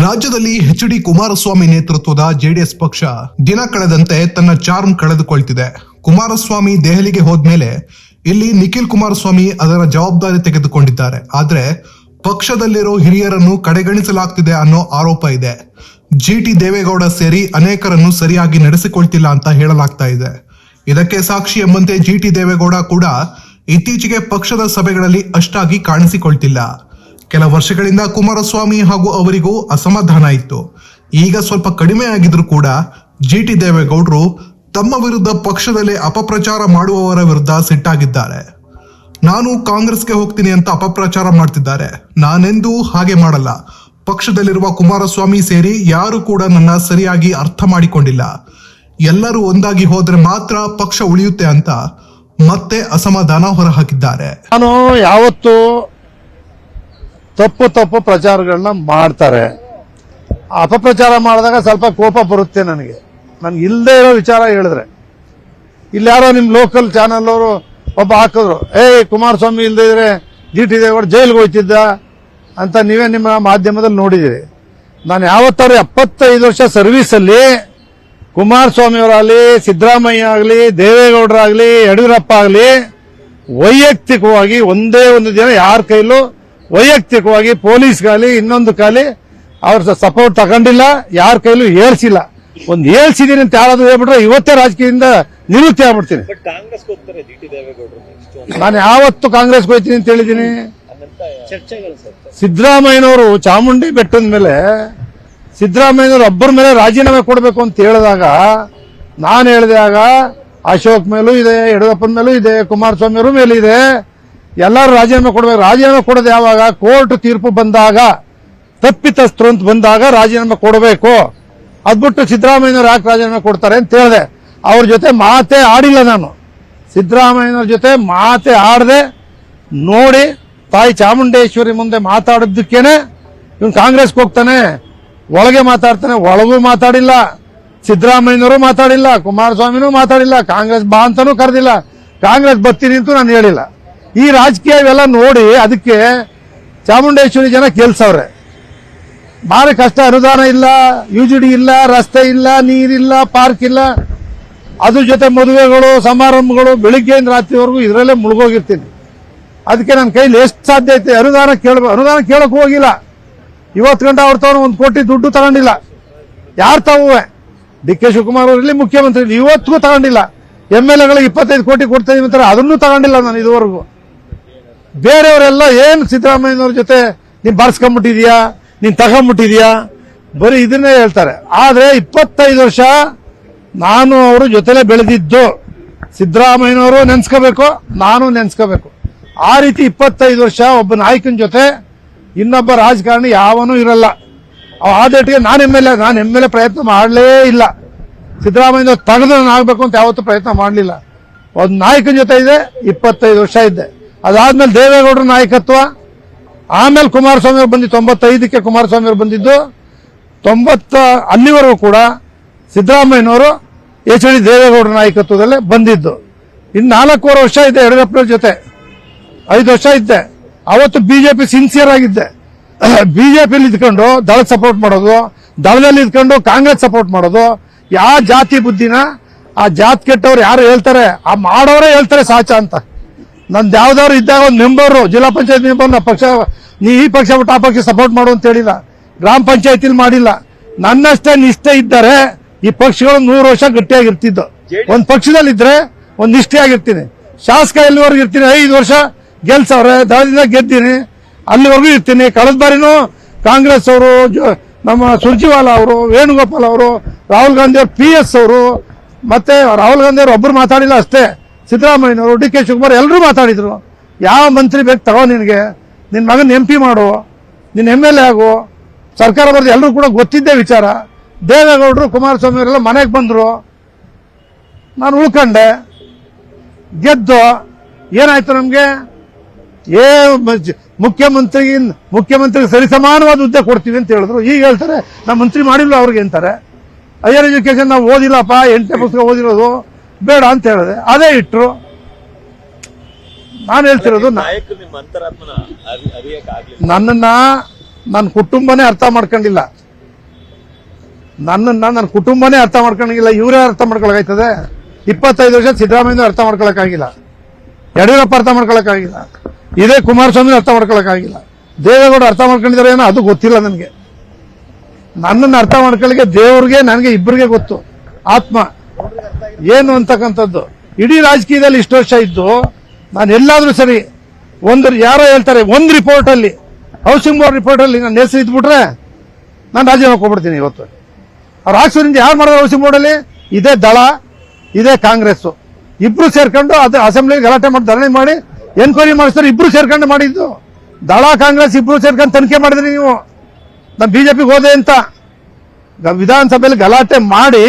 ರಾಜ್ಯದಲ್ಲಿ H D Kumaraswamy ನೇತೃತ್ವದ JDS ಪಕ್ಷ ದಿನ ಕಳೆದಂತೆ ತನ್ನ ಚಾರ್ಮ್ ಕಳೆದುಕೊಳ್ತಿದೆ. ಕುಮಾರಸ್ವಾಮಿ ದೆಹಲಿಗೆ ಹೋದ್ಮೇಲೆ ಇಲ್ಲಿ ನಿಖಿಲ್ ಕುಮಾರಸ್ವಾಮಿ ಅದರ ಜವಾಬ್ದಾರಿ ತೆಗೆದುಕೊಂಡಿದ್ದಾರೆ. ಆದ್ರೆ ಪಕ್ಷದಲ್ಲಿರೋ ಹಿರಿಯರನ್ನು ಕಡೆಗಣಿಸಲಾಗ್ತಿದೆ ಅನ್ನೋ ಆರೋಪ ಇದೆ. ಜಿ ಟಿ ದೇವೇಗೌಡ ಸೇರಿ ಅನೇಕರನ್ನು ಸರಿಯಾಗಿ ನಡೆಸಿಕೊಳ್ತಿಲ್ಲ ಅಂತ ಹೇಳಲಾಗ್ತಾ ಇದೆ. ಇದಕ್ಕೆ ಸಾಕ್ಷಿ ಎಂಬಂತೆ ಜಿ ಟಿ ದೇವೇಗೌಡ ಕೂಡ ಇತ್ತೀಚೆಗೆ ಪಕ್ಷದ ಸಭೆಗಳಲ್ಲಿ ಅಷ್ಟಾಗಿ ಕಾಣಿಸಿಕೊಳ್ತಿಲ್ಲ. ಕೆಲ ವರ್ಷಗಳಿಂದ ಕುಮಾರಸ್ವಾಮಿ ಹಾಗೂ ಅವರಿಗೂ ಅಸಮಾಧಾನ ಇತ್ತು. ಈಗ ಸ್ವಲ್ಪ ಕಡಿಮೆ ಆಗಿದ್ರು ಕೂಡ ಜಿ ಟಿ ದೇವೇಗೌಡರು ತಮ್ಮ ವಿರುದ್ಧ ಪಕ್ಷದಲ್ಲಿ ಅಪಪ್ರಚಾರ ಮಾಡುವವರ ವಿರುದ್ಧ ಸಿಟ್ಟಾಗಿದ್ದಾರೆ. ನಾನು ಕಾಂಗ್ರೆಸ್ಗೆ ಹೋಗ್ತೀನಿ ಅಂತ ಅಪಪ್ರಚಾರ ಮಾಡ್ತಿದ್ದಾರೆ. ನಾನೆಂದೂ ಹಾಗೆ ಮಾಡಲ್ಲ. ಪಕ್ಷದಲ್ಲಿರುವ ಕುಮಾರಸ್ವಾಮಿ ಸೇರಿ ಯಾರು ಕೂಡ ನನ್ನ ಸರಿಯಾಗಿ ಅರ್ಥ ಮಾಡಿಕೊಂಡಿಲ್ಲ. ಎಲ್ಲರೂ ಒಂದಾಗಿ ಹೋದ್ರೆ ಮಾತ್ರ ಪಕ್ಷ ಉಳಿಯುತ್ತೆ ಅಂತ ಮತ್ತೆ ಅಸಮಾಧಾನ ಹೊರಹಾಕಿದ್ದಾರೆ. ನಾನು ಯಾವತ್ತು ತಪ್ಪು ತಪ್ಪು ಪ್ರಚಾರಗಳನ್ನ ಮಾಡ್ತಾರೆ. ಅಪಪ್ರಚಾರ ಮಾಡಿದಾಗ ಸ್ವಲ್ಪ ಕೋಪ ಬರುತ್ತೆ ನನಗೆ. ನನ್ಗೆ ಇಲ್ಲದೆ ಇರೋ ವಿಚಾರ ಹೇಳಿದ್ರೆ. ಇಲ್ಲಾರೋ ಯಾರೋ ನಿಮ್ ಲೋಕಲ್ ಚಾನಲ್ ಅವರು ಒಬ್ಬ ಹಾಕಿದ್ರು, ಏಯ್ ಕುಮಾರಸ್ವಾಮಿ ಇಲ್ಲದೆ ಇದ್ರೆ ಜಿ ಟಿ ದೇವೇಗೌಡ ಜೈಲ್ಗೆ ಹೋಯ್ತಿದ್ದ? ಅಂತ ನೀವೇ ನಿಮ್ಮ ಮಾಧ್ಯಮದಲ್ಲಿ ನೋಡಿದಿರಿ ನಾನು ಯಾವತ್ತಾರು ಎಪ್ಪತ್ತೈದು ವರ್ಷ ಸರ್ವಿಸಲ್ಲಿ ಕುಮಾರಸ್ವಾಮಿ ಅವರಾಗಲಿ, ಸಿದ್ದರಾಮಯ್ಯ ಆಗಲಿ, ದೇವೇಗೌಡರಾಗಲಿ, ಯಡಿಯೂರಪ್ಪ ಆಗಲಿ, ವೈಯಕ್ತಿಕವಾಗಿ ಒಂದೇ ಒಂದು ದಿನ ಯಾರ ಕೈಲೂ ವೈಯಕ್ತಿಕವಾಗಿ ಪೊಲೀಸ್ ಗಾಲಿ ಇನ್ನೊಂದು ಕಾಲಿ ಅವ್ರ ಸಪೋರ್ಟ್ ತಗೊಂಡಿಲ್ಲ ಯಾರ ಕೈಲೂ ಏರ್ಸಿಲ್ಲ ಒಂದು ಹೇಳ್ಸಿದೀನಿ ಅಂತ ಯಾರಾದ್ರೂ ಹೇಳ್ಬಿಟ್ರೆ ಇವತ್ತೇ ರಾಜಕೀಯದಿಂದ ನಿವೃತ್ತಿ ಆಗ್ಬಿಡ್ತೀನಿ. ನಾನು ಯಾವತ್ತು ಕಾಂಗ್ರೆಸ್ ಹೋಯ್ತೀನಿ ಅಂತ ಹೇಳಿದ್ದೀನಿ ಸಿದ್ದರಾಮಯ್ಯನವರು ಚಾಮುಂಡಿ ಬೆಟ್ಟದ ಮೇಲೆ ಸಿದ್ದರಾಮಯ್ಯನವರು ಒಬ್ಬರ ಮೇಲೆ ರಾಜೀನಾಮೆ ಕೊಡಬೇಕು ಅಂತ ಹೇಳಿದಾಗ ನಾನು ಹೇಳಿದಾಗ ಅಶೋಕ್ ಮೇಲೂ ಇದೆ ಯಡಿಯೂರಪ್ಪನ ಮೇಲೂ ಇದೆ ಕುಮಾರಸ್ವಾಮಿ ಅವರ ಮೇಲೂ ಇದೆ. ಎಲ್ಲರೂ ರಾಜೀನಾಮೆ ಕೊಡಬೇಕು. ರಾಜೀನಾಮೆ ಕೊಡೋದು ಯಾವಾಗ? ಕೋರ್ಟ್ ತೀರ್ಪು ಬಂದಾಗ, ತಪ್ಪಿತಸ್ಥರು ಅಂತ ಬಂದಾಗ ರಾಜೀನಾಮೆ ಕೊಡಬೇಕು. ಅದ್ಬಿಟ್ಟು ಸಿದ್ದರಾಮಯ್ಯನವ್ರು ಯಾಕೆ ರಾಜೀನಾಮೆ ಕೊಡ್ತಾರೆ ಅಂತ ಹೇಳಿದೆ. ಅವ್ರ ಜೊತೆ ಮಾತೇ ಆಡಿಲ್ಲ ನಾನು. ಸಿದ್ದರಾಮಯ್ಯನವ್ರ ಜೊತೆ ಮಾತೇ ಆಡದೆ, ನೋಡಿ ತಾಯಿ ಚಾಮುಂಡೇಶ್ವರಿ ಮುಂದೆ ಮಾತಾಡಿದ್ದಕ್ಕೇನೆ ಇವನು ಕಾಂಗ್ರೆಸ್ಗೆ ಹೋಗ್ತಾನೆ, ಒಳಗೆ ಮಾತಾಡ್ತಾನೆ, ಒಳಗೂ ಮಾತಾಡಿಲ್ಲ. ಸಿದ್ದರಾಮಯ್ಯನವರು ಮಾತಾಡಿಲ್ಲ, ಕುಮಾರಸ್ವಾಮಿನೂ ಮಾತಾಡಿಲ್ಲ, ಕಾಂಗ್ರೆಸ್ ಬಾ ಅಂತನೂ ಕರೆದಿಲ್ಲ. ಕಾಂಗ್ರೆಸ್ ಬರ್ತೀನಿ ಅಂತೂ ನಾನು ಹೇಳಿಲ್ಲ. ಈ ರಾಜಕೀಯ ಇವೆಲ್ಲ ನೋಡಿ ಅದಕ್ಕೆ ಚಾಮುಂಡೇಶ್ವರಿ ಜನ ಕೇಳ್ಸವ್ರೆ. ಭಾರಿ ಕಷ್ಟ, ಅನುದಾನ ಇಲ್ಲ ಯು ಇಲ್ಲ, ರಸ್ತೆ ಇಲ್ಲ, ನೀರಿಲ್ಲ, ಪಾರ್ಕ್ ಇಲ್ಲ. ಅದ್ರ ಜೊತೆ ಮದುವೆಗಳು, ಸಮಾರಂಭಗಳು, ಬೆಳಿಗ್ಗೆಯಿಂದ ರಾತ್ರಿವರೆಗೂ ಇದರಲ್ಲೇ ಮುಳುಗೋಗಿರ್ತೀನಿ. ಅದಕ್ಕೆ ನನ್ನ ಕೈಲಿ ಎಷ್ಟು ಸಾಧ್ಯ ಐತೆ? ಅನುದಾನ ಕೇಳ ಅನುದಾನ ಕೇಳಕ್ ಹೋಗಿಲ್ಲ. ಇವತ್ತು ಗಂಟೆ ಅವ್ರ ಒಂದು ಕೋಟಿ ದುಡ್ಡು ತಗೊಂಡಿಲ್ಲ. ಯಾರು ತಾವುವೆ ಡಿ ಕೆ ಶಿವಕುಮಾರ್ ಅವರಲ್ಲಿ ಮುಖ್ಯಮಂತ್ರಿ ಇವತ್ತಿಗೂ ತಗೊಂಡಿಲ್ಲ. ಎಂ ಎಲ್ ಎಗಳಿಗೆ ಇಪ್ಪತ್ತೈದು ಕೋಟಿ ಕೊಡ್ತಾ ಇದೀವಿ ಅಂತಾರೆ, ಅದನ್ನು ತಗೊಂಡಿಲ್ಲ ನಾನು ಇದುವರೆಗೂ. ಬೇರೆಯವರೆಲ್ಲ ಏನು ಸಿದ್ದರಾಮಯ್ಯನವ್ರ ಜೊತೆ ನೀನು ಬರ್ಸ್ಕೊಂಡ್ಬಿಟ್ಟಿದ್ಯಾ ನೀನು ತಗೊಂಡ್ಬಿಟ್ಟಿದ್ಯಾ ಬರೀ ಇದನ್ನೇ ಹೇಳ್ತಾರೆ. ಆದ್ರೆ ಇಪ್ಪತ್ತೈದು ವರ್ಷ ನಾನು ಅವರು ಜೊತೆಲೆ ಬೆಳೆದಿದ್ದು. ಸಿದ್ದರಾಮಯ್ಯನವರು ನೆನ್ಸ್ಕೋಬೇಕು, ನಾನು ನೆನ್ಸ್ಕೋಬೇಕು. ಆ ರೀತಿ ಇಪ್ಪತ್ತೈದು ವರ್ಷ ಒಬ್ಬ ನಾಯಕನ ಜೊತೆ ಇನ್ನೊಬ್ಬ ರಾಜಕಾರಣಿ ಯಾವನೂ ಇರಲ್ಲ. ಆ ಡೇಟ್ಗೆ ನಾನು ಎಂ ಎಲ್ ನಾನು ಎಂ ಎಲ್ ಪ್ರಯತ್ನ ಮಾಡಲೇ ಇಲ್ಲ. ಸಿದ್ದರಾಮಯ್ಯ ತೆಗೆದು ನಾನು ಆಗಬೇಕು ಅಂತ ಯಾವತ್ತೂ ಪ್ರಯತ್ನ ಮಾಡಲಿಲ್ಲ. ಒಂದು ನಾಯಕನ ಜೊತೆ ಇದೆ, ಇಪ್ಪತ್ತೈದು ವರ್ಷ ಇದ್ದೆ ಅದಾದ್ಮೇಲೆ ದೇವೇಗೌಡರ ನಾಯಕತ್ವ, ಆಮೇಲೆ ಕುಮಾರಸ್ವಾಮಿ ಅವರು ಬಂದಿದ್ದು ತೊಂಬತ್ತೈದಕ್ಕೆ ಕುಮಾರಸ್ವಾಮಿ ಅವರು ಬಂದಿದ್ದು, ತೊಂಬತ್ತ, ಅಲ್ಲಿವರೆಗೂ ಕೂಡ ಸಿದ್ದರಾಮಯ್ಯನವರು ಎಚ್ ಡಿ ದೇವೇಗೌಡರ ನಾಯಕತ್ವದಲ್ಲೇ ಬಂದಿದ್ದು. ಇನ್ನು ನಾಲ್ಕೂವರೆ ವರ್ಷ ಇದೆ ಯಡಿಯೂರಪ್ಪನವ್ರ ಜೊತೆ. ಐದು ವರ್ಷ ಇದ್ದೆ. ಅವತ್ತು ಬಿಜೆಪಿ ಸಿನ್ಸಿಯರ್ ಆಗಿದ್ದೆ. ಬಿಜೆಪಿಲಿ ಇದ್ಕೊಂಡು ದಳ ಸಪೋರ್ಟ್ ಮಾಡೋದು, ದಳದಲ್ಲಿ ಇದ್ಕೊಂಡು ಕಾಂಗ್ರೆಸ್ ಸಪೋರ್ಟ್ ಮಾಡೋದು, ಯಾವ ಜಾತಿ ಬುದ್ಧಿನ ಆ ಜಾತ್ ಕೆಟ್ಟವ್ರು ಯಾರು ಹೇಳ್ತಾರೆ, ಆ ಮಾಡೋರೇ ಹೇಳ್ತಾರೆ ಸಾಚ ಅಂತ. ನಂದು ಯಾವ್ದಾದ್ರು ಇದ್ದಾಗ ಒಂದು ಮೆಂಬರು ಜಿಲ್ಲಾ ಪಂಚಾಯತ್ ಮೆಂಬರ್ ನಾ ಪಕ್ಷ ನೀ ಈ ಪಕ್ಷ ಬಿಟ್ಟು ಆ ಪಕ್ಷ ಸಪೋರ್ಟ್ ಮಾಡು ಅಂತ ಹೇಳಿಲ್ಲ. ಗ್ರಾಮ ಪಂಚಾಯತಿಲಿ ಮಾಡಿಲ್ಲ. ನನ್ನಷ್ಟೇ ನಿಷ್ಠೆ ಇದ್ದರೆ ಈ ಪಕ್ಷಗಳು ನೂರು ವರ್ಷ ಗಟ್ಟಿಯಾಗಿರ್ತಿದ್ದು. ಒಂದು ಪಕ್ಷದಲ್ಲಿದ್ದರೆ ಒಂದು ನಿಷ್ಠೆಯಾಗಿರ್ತೀನಿ. ಶಾಸಕ ಎಲ್ಲಿವರೆಗೂ ಇರ್ತೀನಿ? ಐದು ವರ್ಷ ಗೆಲ್ಸವ್ರೆ ದಳದಿಂದ ಗೆದ್ದೀನಿ. ಅಲ್ಲಿವರೆಗೂ ಇರ್ತೀನಿ. ಕಳೆದ ಬಾರಿನೂ ಕಾಂಗ್ರೆಸ್ ಅವರು ನಮ್ಮ ಸುರ್ಜಿವಾಲ ಅವರು ವೇಣುಗೋಪಾಲ್ ಅವರು ರಾಹುಲ್ ಗಾಂಧಿ ಅವರು ಪಿ ಎಸ್ ಅವರು ಮತ್ತೆ ರಾಹುಲ್ ಗಾಂಧಿ ಅವರು ಒಬ್ಬರು ಮಾತಾಡಿಲ್ಲ ಅಷ್ಟೇ. ಸಿದ್ದರಾಮಯ್ಯನವರು, ಡಿ ಕೆ ಶಿವಕುಮಾರ್ ಎಲ್ಲರೂ ಮಾತಾಡಿದ್ರು. ಯಾವ ಮಂತ್ರಿ ಬೇಕು ತಗೋ ನಿನಗೆ. ನಿನ್ನ ಮಗನ ಎಂ ಪಿ ಮಾಡು. ನಿನ್ನ ಎಂ ಎಲ್ ಎ ಆಗು. ಸರ್ಕಾರ ಬರೆದು ಎಲ್ಲರೂ ಕೂಡ ಗೊತ್ತಿದ್ದೇ ವಿಚಾರ. ದೇವೇಗೌಡರು, ಕುಮಾರಸ್ವಾಮಿ ಅವರೆಲ್ಲ ಮನೆಗೆ ಬಂದರು. ನಾನು ಉಳ್ಕೊಂಡೆ. ಗೆದ್ದು. ಏನಾಯ್ತು ನಮಗೆ? ಏ ಮುಖ್ಯಮಂತ್ರಿ, ಮುಖ್ಯಮಂತ್ರಿಗೆ ಸರಿಸಮಾನವಾದ ಹುದ್ದೆ ಕೊಡ್ತೀವಿ ಅಂತ ಹೇಳಿದ್ರು. ಈಗ ಹೇಳ್ತಾರೆ ನಮ್ಮ ಮಂತ್ರಿ ಮಾಡಿಲ್ಲ ಅವ್ರಿಗೆ ಅಂತಾರೆ. ಹೈಯರ್ ಎಜುಕೇಶನ್ ನಾವು ಓದಿಲ್ಲಪ್ಪ, ಎಂಟನೇ ಪುಸ್ತಕ ಓದಿರೋದು. ಬೇಡ ಅಂತ ಹೇಳಿದೆ. ಅದೇ ಇಟ್ರು. ನಾನು ಹೇಳ್ತಿರೋದು ನನ್ನನ್ನ ನನ್ನ ಕುಟುಂಬನೇ ಅರ್ಥ ಮಾಡ್ಕೊಂಡಿಲ್ಲ. ನನ್ನನ್ನ ನನ್ನ ಕುಟುಂಬನೇ ಅರ್ಥ ಮಾಡ್ಕೊಂಡಿಲ್ಲ. ಇವರೇ ಅರ್ಥ ಮಾಡ್ಕೊಳಕಾಯ್ತದೆ. ಇಪ್ಪತ್ತೈದು ವರ್ಷ ಸಿದ್ದರಾಮಯ್ಯ ಅರ್ಥ ಮಾಡ್ಕೊಳಕ್ಕಾಗಿಲ್ಲ ಯಡಿಯೂರಪ್ಪ ಅರ್ಥ ಮಾಡ್ಕೊಳಕ್ಕಾಗಿಲ್ಲ ಇದೇ ಕುಮಾರಸ್ವಾಮಿ ಅರ್ಥ ಮಾಡ್ಕೊಳಕ್ಕಾಗಿಲ್ಲ ದೇವೇಗೌಡ ಅರ್ಥ ಮಾಡ್ಕೊಂಡಿದ್ದಾರೆ ಏನೋ ಅದು ಗೊತ್ತಿಲ್ಲ ನನಗೆ. ನನ್ನನ್ನು ಅರ್ಥ ಮಾಡ್ಕೊಳ್ಳಿಕ್ಕೆ ದೇವ್ರಿಗೆ ನನಗೆ ಇಬ್ಬರಿಗೆ ಗೊತ್ತು. ಆತ್ಮ. ಏನು ಅಂತಕ್ಕಂಥದ್ದು? ಇಡೀ ರಾಜಕೀಯದಲ್ಲಿ ಇಷ್ಟು ವರ್ಷ ಇದ್ದು, ನಾನು ಎಲ್ಲಾದ್ರೂ ಸರಿ ಒಂದು ಯಾರೋ ಹೇಳ್ತಾರೆ, ಒಂದು ರಿಪೋರ್ಟ್ ಅಲ್ಲಿ ಹೌಸಿಂಗ್ ಬೋರ್ಡ್ ರಿಪೋರ್ಟ್ ಅಲ್ಲಿ ನನ್ನ ಹೆಸರು ಇದ್ಬಿಟ್ರೆ ನಾನು ರಾಜೀನಾಮೆ ಕೊಡ್ಬಿಡ್ತೀನಿ ಇವತ್ತು. ಅವ್ರು ಹಾಕ್ಸೋದ್ರಿಂದ ಯಾರು ಮಾಡಿದ್ರು ಹೌಸಿಂಗ್ ಬೋರ್ಡ್ ಅಲ್ಲಿ? ಇದೇ ದಳ, ಇದೇ ಕಾಂಗ್ರೆಸ್ ಇಬ್ರು ಸೇರ್ಕೊಂಡು ಅದು ಅಸೆಂಬ್ಲಿ ಗಲಾಟೆ ಮಾಡಿ, ಧರಣಿ ಮಾಡಿ ಎನ್ಕ್ವೈರಿ ಮಾಡಿಸ್ತಾರೆ ಇಬ್ರು ಸೇರ್ಕೊಂಡು ಮಾಡಿದ್ದು. ದಳ, ಕಾಂಗ್ರೆಸ್ ಇಬ್ರು ಸೇರ್ಕೊಂಡು ತನಿಖೆ ಮಾಡಿದ್ರಿ ನೀವು. ನಾನು ಬಿಜೆಪಿಗೆ ಹೋದೆ ಅಂತ. ವಿಧಾನಸಭೆಯಲ್ಲಿ ಗಲಾಟೆ ಮಾಡಿ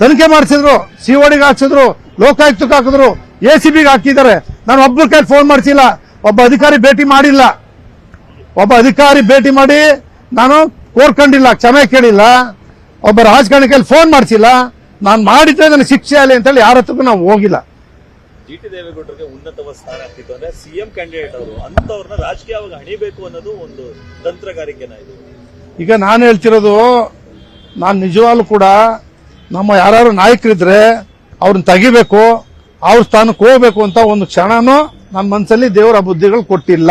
ತನಿಖೆ ಮಾಡಿಸಿದ್ರು ಸಿಒಡಿಗೆ ಹಾಕ್ಸಿದ್ರು ಲೋಕಾಯುಕ್ತಕ್ಕೆ ಹಾಕಿದ್ರು ಎ ಸಿ ಬಿಗೆ ಹಾಕಿದ್ದಾರೆ. ನಾನು ಒಬ್ಬರ ಕೈ ಫೋನ್ ಮಾಡಿಸಿಲ್ಲ. ಒಬ್ಬ ಅಧಿಕಾರಿ ಭೇಟಿ ಮಾಡಿಲ್ಲ. ಒಬ್ಬ ಅಧಿಕಾರಿ ಭೇಟಿ ಮಾಡಿ ನಾನು ಕೋರ್ಕೊಂಡಿಲ್ಲ ಕ್ಷಮೆ ಕೇಳಿಲ್ಲ. ಒಬ್ಬ ರಾಜಕಾರಣಿ ಕೈಲಿ ಫೋನ್ ಮಾಡಿಸಿಲ್ಲ. ನಾನು ಮಾಡಿದ್ರೆ ನನಗೆ ಶಿಕ್ಷೆ ಆಗಲಿ ಅಂತೇಳಿ ಯಾರ ಹತ್ರಕ್ಕೂ ನಾವು ಹೋಗಿಲ್ಲ. ಜಿ ಟಿ ದೇವೇಗೌಡರಿಗೆ ಉನ್ನತ ಸ್ಥಾನ ಆಗ್ತಿತ್ತು ಅಂದ್ರೆ ಸಿಎಂ ಕ್ಯಾಂಡಿಡೇಟ್ ಅವರು ಅಂತವ್ರನ್ನ ರಾಜಕೀಯವಾಗಿ ಹಣಿಬೇಕು ಅನ್ನೋದು ಒಂದು ತಂತ್ರಗಾರಿಕೆನ ಇದು. ಈಗ ನಾನು ಹೇಳ್ತಿರೋದು ನಾನು ನಿಜವಾಗ್ಲೂ ಕೂಡ ನಮ್ಮ ಯಾರು ನಾಯಕರಿದ್ರೆ ಅವ್ರನ್ನ ತೆಗಿಬೇಕು, ಅವ್ರ ಸ್ಥಾನಕ್ಕೆ ಹೋಗ್ಬೇಕು ಅಂತ ಒಂದು ಕ್ಷಣನೂ ನನ್ನ ಮನಸ್ಸಲ್ಲಿ ದೇವರ ಬುದ್ಧಿಗಳು ಕೊಟ್ಟಿಲ್ಲ.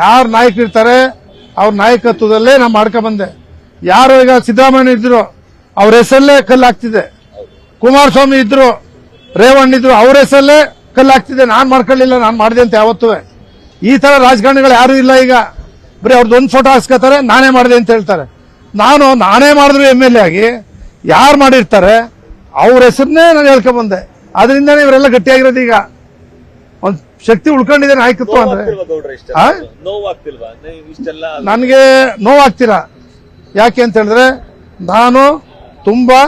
ಯಾರು ನಾಯಕರಿರ್ತಾರೆ, ಅವ್ರ ನಾಯಕತ್ವದಲ್ಲೇ ನಾನು ಬಂದೆ. ಯಾರು ಈಗ ಸಿದ್ದರಾಮಯ್ಯ ಇದ್ರು, ಅವ್ರ ಹೆಸರಲ್ಲೇ ಕಲ್ಲಾಗ್ತಿದೆ. ಕುಮಾರಸ್ವಾಮಿ ಇದ್ರು, ರೇವಣ್ಣ ಇದ್ರು, ಅವ್ರ ಹೆಸರಲ್ಲೇ ಕಲ್ಲಾಗ್ತಿದೆ. ನಾನು ಮಾಡ್ಕೊಳ್ಳಿಲ್ಲ, ನಾನು ಮಾಡಿದೆ ಅಂತ ಯಾವತ್ತೂ. ಈ ತರ ರಾಜಕಾರಣಿಗಳು ಯಾರು ಇಲ್ಲ ಈಗ. ಬರೀ ಅವ್ರದ್ದು ಒಂದು ಫೋಟೋ ಹಾಕ್ಸ್ಕೊತಾರೆ ನಾನೇ ಮಾಡಿದೆ ಅಂತ ಹೇಳ್ತಾರೆ. ನಾನು, ನಾನೇ ಮಾಡಿದ್ರು ಎಂ ಎಲ್ ಎ ಆಗಿ ಯಾರು ಮಾಡಿರ್ತಾರೆ? ಅವ್ರ ಹೆಸರನ್ನೇ ನಾನು ಹೇಳ್ಕೊಂಬಂದೆ ಅದರಿಂದನೇ ಇವರೆಲ್ಲ ಗಟ್ಟಿಯಾಗಿರೋದು ಈಗ. ಒಂದ್ ಶಕ್ತಿ ಉಳ್ಕೊಂಡಿದೆ ನಾಯಕತ್ವ ಅಂದ್ರೆ. ನನಗೆ ನೋವಾಗ್ತಿಲ್ಲ ಯಾಕೆ ಅಂತ ಹೇಳಿದ್ರೆ ನಾನು ತುಂಬಾ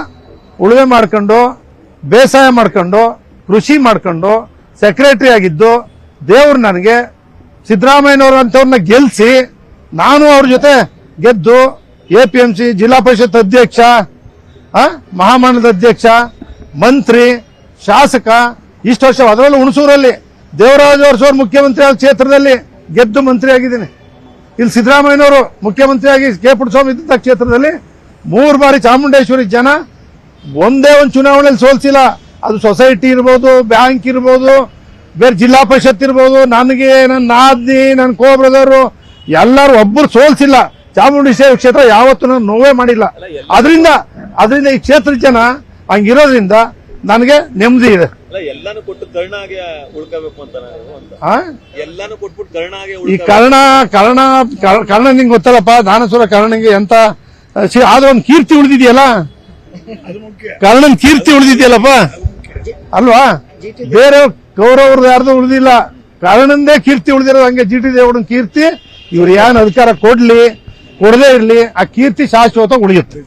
ಉಳುವೆ ಮಾಡ್ಕೊಂಡು ಬೇಸಾಯ ಮಾಡ್ಕೊಂಡು ಕೃಷಿ ಮಾಡ್ಕೊಂಡು ಸೆಕ್ರೆಟರಿ ಆಗಿದ್ದು ದೇವ್ರು ನನಗೆ ಸಿದ್ದರಾಮಯ್ಯನವರು ಅಂತವ್ರನ್ನ ಗೆಲ್ಸಿ ನಾನು ಅವ್ರ ಜೊತೆ ಗೆದ್ದು ಎ ಪಿ ಎಂ ಸಿ ಜಿಲ್ಲಾ ಪರಿಷತ್ ಅಧ್ಯಕ್ಷ ಮಹಾಮಂಡಲದ ಅಧ್ಯಕ್ಷ ಮಂತ್ರಿ ಶಾಸಕ ಇಷ್ಟು ವರ್ಷ ಅದರಲ್ಲೂ ಹುಣಸೂರಲ್ಲಿ ದೇವರಾಜ ಅರಸೋರ್ ಮುಖ್ಯಮಂತ್ರಿ ಆದ ಕ್ಷೇತ್ರದಲ್ಲಿ ಗೆದ್ದು ಮಂತ್ರಿ ಆಗಿದ್ದೀನಿ ಇಲ್ಲಿ ಸಿದ್ದರಾಮಯ್ಯನವರು ಮುಖ್ಯಮಂತ್ರಿಯಾಗಿ ಕೆ ಪುಟ್ಟಸ್ವಾಮಿ ಇದ್ದಂಥ ಕ್ಷೇತ್ರದಲ್ಲಿ ಮೂರು ಬಾರಿ ಚಾಮುಂಡೇಶ್ವರಿ ಜನ ಒಂದೇ ಒಂದು ಚುನಾವಣೆಯಲ್ಲಿ ಸೋಲ್ಸಿಲ್ಲ. ಅದು ಸೊಸೈಟಿ ಇರ್ಬೋದು ಬ್ಯಾಂಕ್ ಇರ್ಬೋದು ಬೇರೆ ಜಿಲ್ಲಾ ಪರಿಷತ್ ಇರ್ಬೋದು ನನಗೆ ನನ್ನ ನಾದ್ನಿ ನನ್ನ ಕೋ ಬ್ರದರು ಎಲ್ಲರೂ ಒಬ್ಬರು ಸೋಲ್ಸಿಲ್ಲ. ಚಾಮುಂಡೇಶ್ವರಿ ಕ್ಷೇತ್ರ ಯಾವತ್ತೂ ನಾನು ನೋವೇ ಮಾಡಿಲ್ಲ. ಅದರಿಂದ ಅದರಿಂದ ಈ ಕ್ಷೇತ್ರ ಜನ ಹಂಗಿರೋದ್ರಿಂದ ನನಗೆ ನೆಮ್ಮದಿ ಇದೆ. ಎಲ್ಲಾನು ಕೊಟ್ಟು ಕರ್ಣಾಗೆ ಉಳ್ಕೋಬೇಕು ಅಂತ ನಾನು ಅಂತ. ಆ? ಎಲ್ಲಾನು ಕೊಟ್ಬಿಟ್ಟು ಕರ್ಣಾಗೆ ಈ ಕರ್ಣ ಕರ್ಣ ಕರ್- ಕರ್ಣ ನಿಂಗೆ ಗೊತ್ತಲ್ಲಪ್ಪ ದಾನಸುರ ಕರ್ಣಂಗೆ ಎಂತ ಆದ್ರೆ ಒಂದು ಕೀರ್ತಿ ಉಳಿದಿದೆಯಲ್ಲ? ಕರ್ಣನ್ ಕೀರ್ತಿ ಉಳಿದಿದೆಯಲ್ಲಪ್ಪ? ಅಲ್ವಾ? ಬೇರೆ ಕೌರವ್ರದ್ದು ಯಾರ್ದು ಉಳಿದಿಲ್ಲ. ಕರ್ಣಂದೇ ಕೀರ್ತಿ ಉಳಿದಿರೋದು ಹಂಗೆ ಜಿ ಟಿ ದೇವಡನ್ ಕೀರ್ತಿ. ಇವ್ರು ಏನ್ ಅಧಿಕಾರ ಕೊಡ್ಲಿ ಕೊಡದೇ ಇರ್ಲಿ ಆ ಕೀರ್ತಿ ಶಾಶ್ವತ ಉಳಿಯುತ್ತೆ.